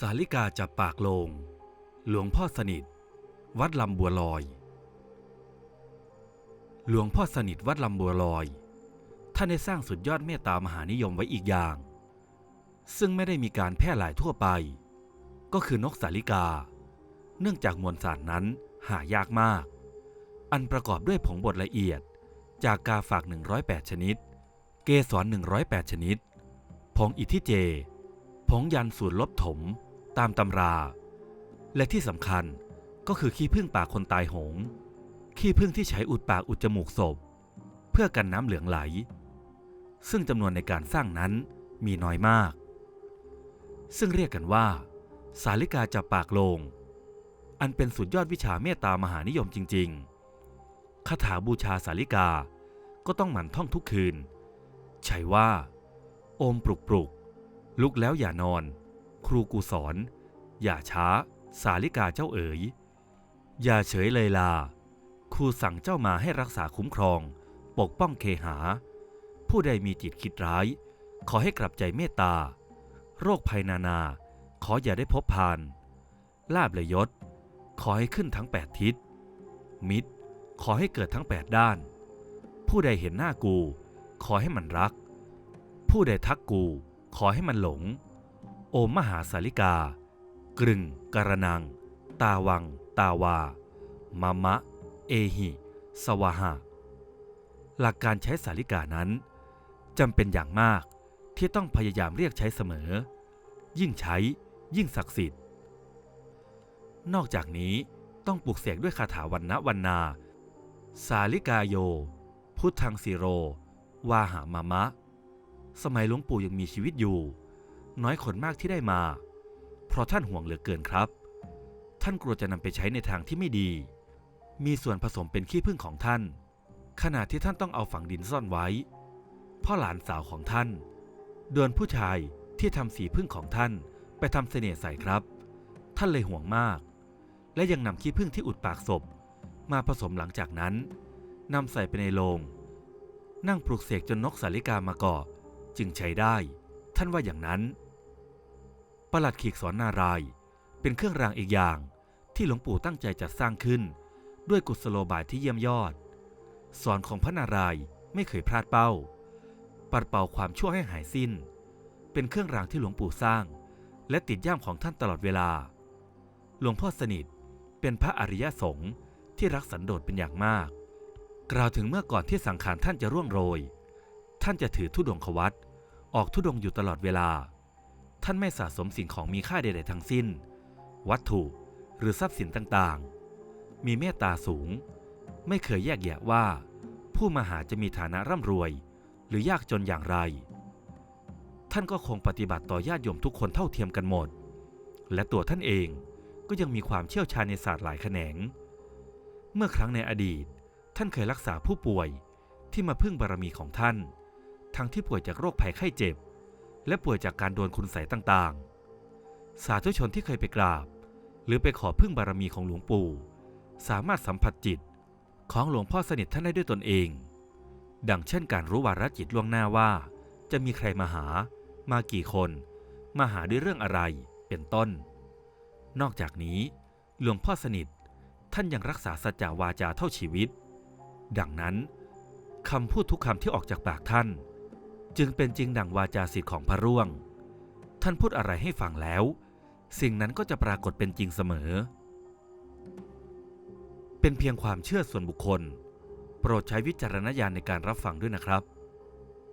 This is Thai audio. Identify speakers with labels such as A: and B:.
A: สาลิกาจับปากโลง หลวงพ่อสนิท วัดลำบัวลอย หลวงพ่อสนิทวัดลำบัวลอย ท่านได้สร้างสุดยอดเมตตามหานิยมไว้อีกอย่าง ซึ่งไม่ได้มีการแพร่หลายทั่วไป ก็คือนกสาลิกา เนื่องจากมวลสารนั้นหายากมาก อันประกอบด้วยผงบดละเอียดจากกาฝาก 108 ชนิด เกสร 108 ชนิด ผงอิทิเจ ผงยันสูตรลบถม ตามตำรา และที่สำคัญก็คือขี้ผึ้งปากคนตายโหง ขี้ผึ้งที่ใช้อุดปากอุดจมูกศพ เพื่อกันน้ำเหลืองไหล ซึ่งจำนวนในการสร้างนั้นมีน้อยมาก ซึ่งเรียกกันว่า สาลิกาจับปากโลง อันเป็นสุดยอดวิชาเมตตามหานิยมจริง ๆคาถาบูชาสาลิกาก็ต้องหมั่นท่องทุกคืน ใช่ว่า โอมปลุกปลุกลุกแล้วอย่านอน ครูกูสอน อย่าช้า สาลิกาเจ้าเอ๋ย อย่าเฉยเลยลา ครูสั่งเจ้ามาให้รักษาคุ้มครอง ปกป้องเคหา ผู้ใดมีจิตคิดร้าย ขอให้กลับใจเมตตา โรคภัยนานา ขออย่าได้พบพาน ลาบเลยยศ ขอให้ขึ้นทั้งแปดทิศ มิตร ขอให้เกิดทั้งแปดด้าน ผู้ใดเห็นหน้ากู ขอให้มันรัก ผู้ใดทักกู ขอให้มันหลง อมมหาสาลิกา กรึงกระนัง ตาวัง ตาวา มะมะ เอหิ สวาหะ หลักการใช้สาลิกานั้นจำเป็นอย่างมากที่ต้องพยายามเรียกใช้เสมอ ยิ่งใช้ยิ่งศักดิ์สิทธิ์ นอกจากนี้ต้องปลุกเสกด้วยคาถาวันนะวันนา สาลิกาโย พุทธังสิโร วาหามามะ สมัยหลวงปู่ยังมีชีวิตอยู่ น้อยคนมากที่ได้มา เพราะท่านห่วงเหลือเกินครับ ท่านกลัวจะนำไปใช้ในทางที่ไม่ดี มีส่วนผสมเป็นขี้ผึ้งของท่าน ขณะที่ท่านต้องเอาฝังดินซ่อนไว้ พ่อหลานสาวของท่านโดนผู้ชายที่ทำสีพึ่งของท่านไปทำเสน่ห์ใส่ครับ ท่านเลยห่วงมาก และยังนำขี้ผึ้งที่อุดปากศพ มาผสมหลังจากนั้นนำใส่ไปในโลง นั่งปลุกเสกจนนกสาลิกามาเกาะจึงใช้ได้ ท่านว่าอย่างนั้น ประหลัดขีกสอนนาราย เป็นเครื่องรางอีกอย่างที่หลวงปู่ตั้งใจจัดสร้างขึ้น ด้วยกุศโลบายที่เยี่ยมยอด สอนของพระนารายไม่เคยพลาดเป้า ปัดเป่าความชั่วให้หายสิ้น เป็นเครื่องรางที่หลวงปู่สร้าง และติดย่ามของท่านตลอดเวลา หลวงพ่อสนิทเป็นพระอริยสงฆ์ที่รักสันโดษเป็นอย่างมาก กล่าวถึงเมื่อก่อนที่สังขารท่านจะร่วงโรย ท่านจะถือธุดงควัตออกธุดงอยู่ตลอดเวลา ท่านไม่สะสมสิ่งของมีค่าใด ๆ ทั้งสิ้น วัตถุหรือทรัพย์สินต่างๆ มีเมตตาสูง ไม่เคยแยกแยะว่า ผู้มาหาจะมีฐานะร่ำรวย หรือยากจนอย่างไร ท่านก็คงปฏิบัติต่อญาติโยมทุกคนเท่าเทียมกันหมด และตัวท่านเองก็ยังมีความเชี่ยวชาญในศาสตร์หลายแขนง เมื่อครั้งในอดีต ท่านเคยรักษาผู้ป่วยที่มาพึ่งบารมีของท่าน ทั้งที่ป่วยจากโรคภัยไข้เจ็บ และป่วยจากการโดนคุณไสต่างๆ สาธุชนที่เคยไปกราบ หรือไปขอพึ่งบารมีของหลวงปู่ สามารถสัมผัสจิตของหลวงพ่อสนิทท่านได้ด้วยตนเอง ดังเช่นการรู้วาระจิตล่วงหน้าว่า จะมีใครมาหา มากี่คน มาหาด้วยเรื่องอะไร เป็นต้น นอกจากนี้ หลวงพ่อสนิทท่านยังรักษาสัจจาวาจาเท่าชีวิต ดังนั้นคำพูดทุกคำที่ออกจากปากท่าน จึงเป็นจริงดังวาจาสิทธิ์ของพระร่วง ท่านพูดอะไรให้ฟังแล้ว สิ่งนั้นก็จะปรากฏเป็นจริงเสมอ เป็นเพียงความเชื่อส่วนบุคคล โปรดใช้วิจารณญาณในการรับฟังด้วยนะครับ